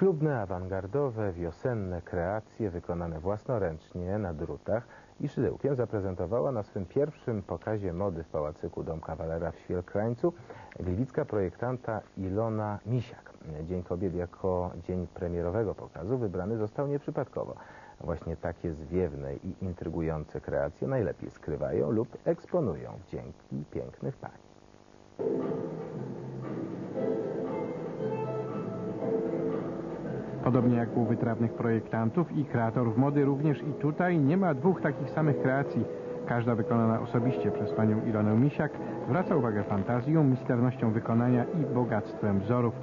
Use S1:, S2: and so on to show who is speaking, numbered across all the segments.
S1: Ślubne, awangardowe, wiosenne kreacje wykonane własnoręcznie na drutach i szydełkiem zaprezentowała na swym pierwszym pokazie mody w Pałacyku Dom Kawalera w Świelkrańcu gliwicka projektanta Ilona Misiak. Dzień Kobiet jako dzień premierowego pokazu wybrany został nieprzypadkowo. Właśnie takie zwiewne i intrygujące kreacje najlepiej skrywają lub eksponują wdzięki pięknych pań.
S2: Podobnie jak u wytrawnych projektantów i kreatorów mody, również i tutaj nie ma dwóch takich samych kreacji. Każda wykonana osobiście przez panią Ilonę Misiak zwraca uwagę fantazją, misternością wykonania i bogactwem wzorów.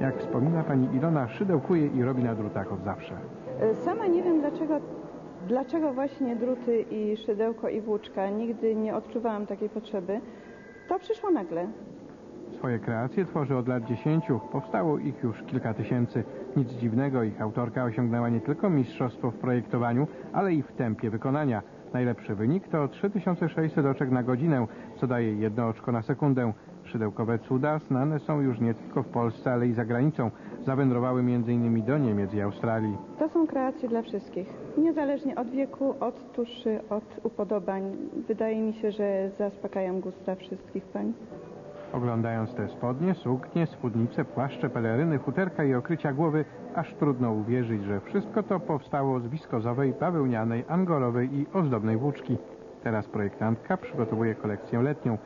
S2: Jak wspomina pani Ilona, szydełkuje i robi na drutach od zawsze.
S3: E, Sama nie wiem dlaczego, dlaczego właśnie druty i szydełko i włóczka. Nigdy nie odczuwałam takiej potrzeby. To przyszło nagle.
S2: Swoje kreacje tworzy od lat 10. Powstało ich już kilka tysięcy. Nic dziwnego, ich autorka osiągnęła nie tylko mistrzostwo w projektowaniu, ale i w tempie wykonania. Najlepszy wynik to 3600 oczek na godzinę, co daje jedno oczko na sekundę. Szydełkowe cuda znane są już nie tylko w Polsce, ale i za granicą. Zawędrowały m.in. do Niemiec i Australii.
S3: To są kreacje dla wszystkich. Niezależnie od wieku, od tuszy, od upodobań. Wydaje mi się, że zaspokają gusta wszystkich pań.
S2: Oglądając te spodnie, suknie, spódnice, płaszcze, peleryny, futerka i okrycia głowy, aż trudno uwierzyć, że wszystko to powstało z wiskozowej, bawełnianej, angolowej i ozdobnej włóczki. Teraz projektantka przygotowuje kolekcję letnią.